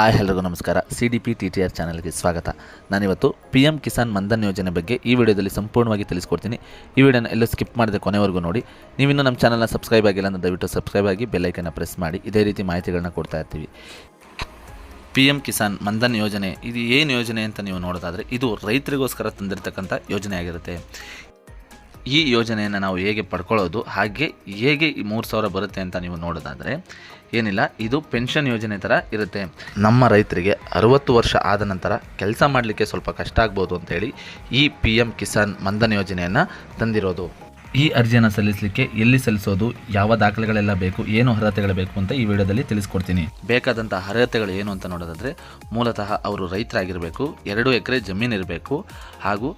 Hi ಎಲ್ಲರಿಗೂ ನಮಸ್ಕಾರ. C D P T T R ಚಾನಲ್ಗೆ ಸ್ವಾಗತ. ನಾನಿವತ್ತು ಪಿ ಎಂ ಕಿಸಾನ್ ಮನ್ಧನ್ ಯೋಜನೆ ಬಗ್ಗೆ ಈ ವಿಡಿಯೋದಲ್ಲಿ ಸಂಪೂರ್ಣವಾಗಿ ತಿಳಿಸ್ಕೊಡ್ತೀನಿ. ಈ ವಿಡಿಯೋನ ಎಲ್ಲೂ ಸ್ಕಿಪ್ ಮಾಡದೆ ಕೊನೆವರೆಗೂ ನೋಡಿ. ನೀವಿನ್ನೂ ನಮ್ಮ ಚಾನಲ್ನ ಸಬ್ಸ್ಕ್ರೈಬ್ ಆಗಿಲ್ಲ ಅಂದರೆ ದಯವಿಟ್ಟು ಸಬ್ಸ್ಕ್ರೈಬ್ ಆಗಿ ಬೆಲ್ಲೈಕನ್ನ ಪ್ರೆಸ್ ಮಾಡಿ. ಇದೇ ರೀತಿ ಮಾಹಿತಿಗಳನ್ನ ಕೊಡ್ತಾ ಇರ್ತೀವಿ. ಪಿ ಎಂ ಕಿಸಾನ್ ಮನ್ಧನ್ ಯೋಜನೆ, ಇದು ಏನು ಯೋಜನೆ ಅಂತ ನೀವು ನೋಡೋದಾದರೆ ಇದು ರೈತರಿಗೋಸ್ಕರ ತಂದಿರತಕ್ಕಂಥ ಯೋಜನೆ ಆಗಿರುತ್ತೆ ಈ ಯೋಜನೆಯನ್ನು ನಾವು ಹೇಗೆ ಪಡ್ಕೊಳ್ಳೋದು, ಹಾಗೆ ಹೇಗೆ ಈ ಮೂರು ಸಾವಿರ ಬರುತ್ತೆ ಅಂತ ನೀವು ನೋಡೋದಾದರೆ, ಏನಿಲ್ಲ, ಇದು ಪೆನ್ಷನ್ ಯೋಜನೆ ಥರ ಇರುತ್ತೆ. ನಮ್ಮ ರೈತರಿಗೆ ಅರುವತ್ತು ವರ್ಷ ಆದ ನಂತರ ಕೆಲಸ ಮಾಡಲಿಕ್ಕೆ ಸ್ವಲ್ಪ ಕಷ್ಟ ಆಗ್ಬೋದು ಅಂತೇಳಿ ಈ ಪಿ ಎಂ ಕಿಸಾನ್ ಮಂಧನ್ ಯೋಜನೆಯನ್ನು ತಂದಿರೋದು. ಈ ಅರ್ಜಿಯನ್ನು ಸಲ್ಲಿಸಲಿಕ್ಕೆ ಎಲ್ಲಿ ಸಲ್ಲಿಸೋದು, ಯಾವ ದಾಖಲೆಗಳೆಲ್ಲ ಬೇಕು, ಏನು ಅರ್ಹತೆಗಳು ಬೇಕು ಅಂತ ಈ ವಿಡಿಯೋದಲ್ಲಿ ತಿಳಿಸ್ಕೊಡ್ತೀನಿ. ಬೇಕಾದಂಥ ಅರ್ಹತೆಗಳು ಏನು ಅಂತ ನೋಡೋದಾದರೆ, ಮೂಲತಃ ಅವರು ರೈತರಾಗಿರಬೇಕು, ಎರಡು ಎಕರೆ ಜಮೀನಿರಬೇಕು ಹಾಗೂ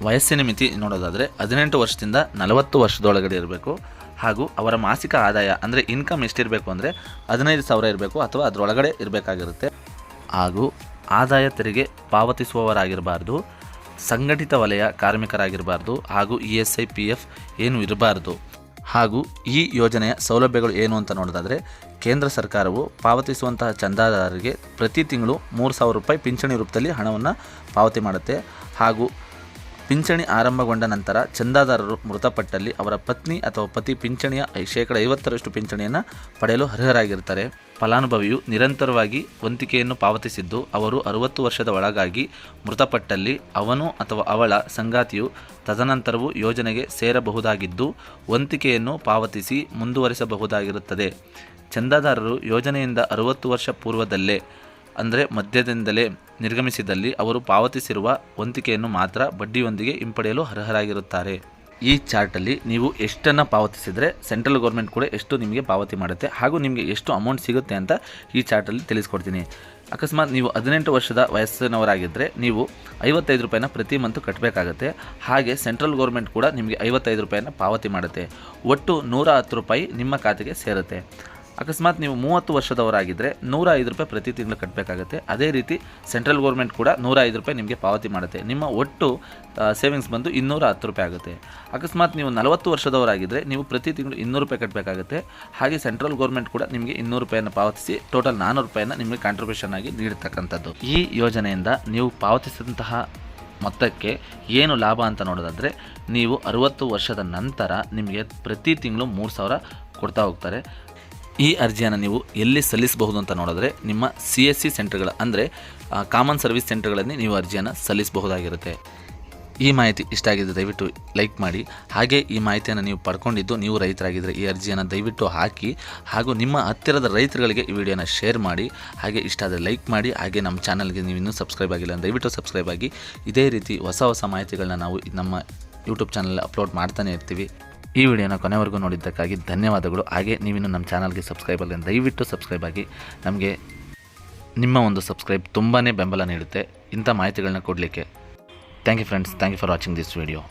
ವಯಸ್ಸಿನ ಮಿತಿ ನೋಡೋದಾದರೆ ಹದಿನೆಂಟು ವರ್ಷದಿಂದ ನಲವತ್ತು ವರ್ಷದೊಳಗಡೆ ಇರಬೇಕು. ಹಾಗೂ ಅವರ ಮಾಸಿಕ ಆದಾಯ ಅಂದರೆ ಇನ್ಕಮ್ ಎಷ್ಟಿರಬೇಕು ಅಂದರೆ ಹದಿನೈದು ಸಾವಿರ ಇರಬೇಕು ಅಥವಾ ಅದರೊಳಗಡೆ ಇರಬೇಕಾಗಿರುತ್ತೆ. ಹಾಗೂ ಆದಾಯ ತೆರಿಗೆ ಪಾವತಿಸುವವರಾಗಿರಬಾರ್ದು. ಸಂಘಟಿತ ವಲಯ ಕಾರ್ಮಿಕರಾಗಿರಬಾರ್ದು. ಹಾಗೂ E S I, P F ಏನು ಇರಬಾರ್ದು. ಹಾಗೂ ಈ ಯೋಜನೆಯ ಸೌಲಭ್ಯಗಳು ಏನು ಅಂತ ನೋಡೋದಾದರೆ ಕೇಂದ್ರ ಸರ್ಕಾರವು ಪಾವತಿಸುವಂತಹ ಚಂದಾದಾರರಿಗೆ ಪ್ರತಿ ತಿಂಗಳು ಮೂರು ಸಾವಿರ ರೂಪಾಯಿ ಪಿಂಚಣಿ ರೂಪದಲ್ಲಿ ಹಣವನ್ನು ಪಾವತಿ ಮಾಡುತ್ತೆ. ಹಾಗೂ ಪಿಂಚಣಿ ಆರಂಭಗೊಂಡ ನಂತರ ಚಂದಾದಾರರು ಮೃತಪಟ್ಟಲ್ಲಿ ಅವರ ಪತ್ನಿ ಅಥವಾ ಪತಿ ಪಿಂಚಣಿಯ ಶೇಕಡ ಐವತ್ತರಷ್ಟು ಪಿಂಚಣಿಯನ್ನು ಪಡೆಯಲು ಅರ್ಹರಾಗಿರ್ತಾರೆ ಫಲಾನುಭವಿಯು ನಿರಂತರವಾಗಿ ವಂತಿಕೆಯನ್ನು ಪಾವತಿಸಿದ್ದು, ಅವರು ಅರುವತ್ತು ವರ್ಷದ ಒಳಗಾಗಿ ಮೃತಪಟ್ಟಲ್ಲಿ ಅವನು ಅಥವಾ ಅವಳ ಸಂಗಾತಿಯು ತದನಂತರವೂ ಯೋಜನೆಗೆ ಸೇರಬಹುದಾಗಿದ್ದು, ವಂತಿಕೆಯನ್ನು ಪಾವತಿಸಿ ಮುಂದುವರಿಸಬಹುದಾಗಿರುತ್ತದೆ. ಚಂದಾದಾರರು ಯೋಜನೆಯಿಂದ ಅರುವತ್ತು ವರ್ಷ ಪೂರ್ವದಲ್ಲೇ, ಅಂದರೆ ಮಧ್ಯದಿಂದಲೇ ನಿರ್ಗಮಿಸಿದಲ್ಲಿ ಅವರು ಪಾವತಿಸಿರುವ ವಂತಿಕೆಯನ್ನು ಮಾತ್ರ ಬಡ್ಡಿಯೊಂದಿಗೆ ಹಿಂಪಡೆಯಲು ಅರ್ಹರಾಗಿರುತ್ತಾರೆ. ಈ ಚಾರ್ಟಲ್ಲಿ ನೀವು ಎಷ್ಟನ್ನು ಪಾವತಿಸಿದರೆ ಸೆಂಟ್ರಲ್ ಗೌರ್ಮೆಂಟ್ ಕೂಡ ಎಷ್ಟು ನಿಮಗೆ ಪಾವತಿ ಮಾಡುತ್ತೆ ಹಾಗೂ ನಿಮಗೆ ಎಷ್ಟು ಅಮೌಂಟ್ ಸಿಗುತ್ತೆ ಅಂತ ಈ ಚಾರ್ಟಲ್ಲಿ ತಿಳಿಸ್ಕೊಡ್ತೀನಿ. ಅಕಸ್ಮಾತ್ ನೀವು ಹದಿನೆಂಟು ವರ್ಷದ ವಯಸ್ಸಿನವರಾಗಿದ್ದರೆ ನೀವು ಐವತ್ತೈದು ರೂಪಾಯಿನ ಪ್ರತಿ ಮಂತು ಕಟ್ಟಬೇಕಾಗತ್ತೆ ಹಾಗೆ ಸೆಂಟ್ರಲ್ ಗೌರ್ಮೆಂಟ್ ಕೂಡ ನಿಮಗೆ ಐವತ್ತೈದು ರೂಪಾಯಿನ ಪಾವತಿ ಮಾಡುತ್ತೆ. ಒಟ್ಟು ನೂರ ಹತ್ತು ರೂಪಾಯಿ ನಿಮ್ಮ ಖಾತೆಗೆ ಸೇರುತ್ತೆ. ಅಕಸ್ಮಾತ್ ನೀವು ಮೂವತ್ತು ವರ್ಷದವರಾಗಿದ್ದರೆ ನೂರ ಐದು ರೂಪಾಯಿ ಪ್ರತಿ ತಿಂಗಳು ಕಟ್ಟಬೇಕಾಗುತ್ತೆ ಅದೇ ರೀತಿ ಸೆಂಟ್ರಲ್ ಗೌರ್ಮೆಂಟ್ ಕೂಡ ನೂರ ಐದು ರೂಪಾಯಿ ನಿಮಗೆ ಪಾವತಿ ಮಾಡುತ್ತೆ. ನಿಮ್ಮ ಒಟ್ಟು ಸೇವಿಂಗ್ಸ್ ಬಂದು ಇನ್ನೂರ ಹತ್ತು ರೂಪಾಯಿ ಆಗುತ್ತೆ. ಅಕಸ್ಮಾತ್ ನೀವು ನಲವತ್ತು ವರ್ಷದವರಾಗಿದ್ದರೆ ನೀವು ಪ್ರತಿ ತಿಂಗಳು ಇನ್ನೂರು ರೂಪಾಯಿ ಕಟ್ಟಬೇಕಾಗುತ್ತೆ ಹಾಗೆ ಸೆಂಟ್ರಲ್ ಗೌರ್ಮೆಂಟ್ ಕೂಡ ನಿಮಗೆ ಇನ್ನೂರು ರೂಪಾಯಿಯನ್ನು ಪಾವತಿಸಿ, ಟೋಟಲ್ ನಾನ್ನೂರು ರೂಪಾಯಿನ ನಿಮಗೆ ಕಾಂಟ್ರಿಬ್ಯೂಷನ್ ಆಗಿ ನೀಡತಕ್ಕಂಥದ್ದು. ಈ ಯೋಜನೆಯಿಂದ ನೀವು ಪಾವತಿಸಿದಂತಹ ಮೊತ್ತಕ್ಕೆ ಏನು ಲಾಭ ಅಂತ ನೋಡೋದಾದರೆ, ನೀವು ಅರುವತ್ತು ವರ್ಷದ ನಂತರ ನಿಮಗೆ ಪ್ರತಿ ತಿಂಗಳು ಮೂರು ಸಾವಿರ ಕೊಡ್ತಾ ಹೋಗ್ತಾರೆ. ಈ ಅರ್ಜಿಯನ್ನು ನೀವು ಎಲ್ಲಿ ಸಲ್ಲಿಸಬಹುದು ಅಂತ ನೋಡಿದ್ರೆ ನಿಮ್ಮ ಸಿ ಎಸ್ ಸಿ ಸೆಂಟರ್ಗಳ, ಅಂದರೆ ಕಾಮನ್ ಸರ್ವಿಸ್ ಸೆಂಟರ್ಗಳಲ್ಲಿ ನೀವು ಅರ್ಜಿಯನ್ನು ಸಲ್ಲಿಸಬಹುದಾಗಿರುತ್ತೆ. ಈ ಮಾಹಿತಿ ಇಷ್ಟ ಆಗಿದ್ದರೆ ದಯವಿಟ್ಟು ಲೈಕ್ ಮಾಡಿ. ಹಾಗೆ ಈ ಮಾಹಿತಿಯನ್ನು ನೀವು ಪಡ್ಕೊಂಡಿದ್ದು ನೀವು ರೈತರಾಗಿದ್ದರೆ ಈ ಅರ್ಜಿಯನ್ನು ದಯವಿಟ್ಟು ಹಾಕಿ. ಹಾಗೂ ನಿಮ್ಮ ಹತ್ತಿರದ ರೈತರುಗಳಿಗೆ ಈ ವಿಡಿಯೋನ ಶೇರ್ ಮಾಡಿ. ಹಾಗೆ ಇಷ್ಟ ಆದರೆ ಲೈಕ್ ಮಾಡಿ. ಹಾಗೆ ನಮ್ಮ ಚಾನಲ್ಗೆ ನೀವು ಇನ್ನೂ ಸಬ್ಸ್ಕ್ರೈಬ್ ಆಗಿಲ್ಲ ದಯವಿಟ್ಟು ಸಬ್ಸ್ಕ್ರೈಬ್ ಆಗಿ. ಇದೇ ರೀತಿ ಹೊಸ ಹೊಸ ಮಾಹಿತಿಗಳನ್ನ ನಾವು ನಮ್ಮ ಯೂಟ್ಯೂಬ್ ಚಾನಲ್ ಅಪ್ಲೋಡ್ ಮಾಡ್ತಾನೆ ಇರ್ತೀವಿ. ಈ ವಿಡಿಯೋನ ಕೊನೆವರೆಗೂ ನೋಡಿದ್ದಕ್ಕಾಗಿ ಧನ್ಯವಾದಗಳು. ಹಾಗೆ ನೀವಿನ್ನು ನಮ್ಮ ಚಾನಲ್ಗೆ ಸಬ್ಸ್ಕ್ರೈಬ್ ಆಗಲಿ ದಯವಿಟ್ಟು ಸಬ್ಸ್ಕ್ರೈಬ್ ಆಗಿ. ನಮಗೆ ನಿಮ್ಮ ಒಂದು ಸಬ್ಸ್ಕ್ರೈಬ್ ತುಂಬಾ ಬೆಂಬಲ ನೀಡುತ್ತೆ. ಇಂಥ ಮಾಹಿತಿಗಳನ್ನ ಕೊಡಲಿಕ್ಕೆ. Thank you friends. Thank you for watching this video.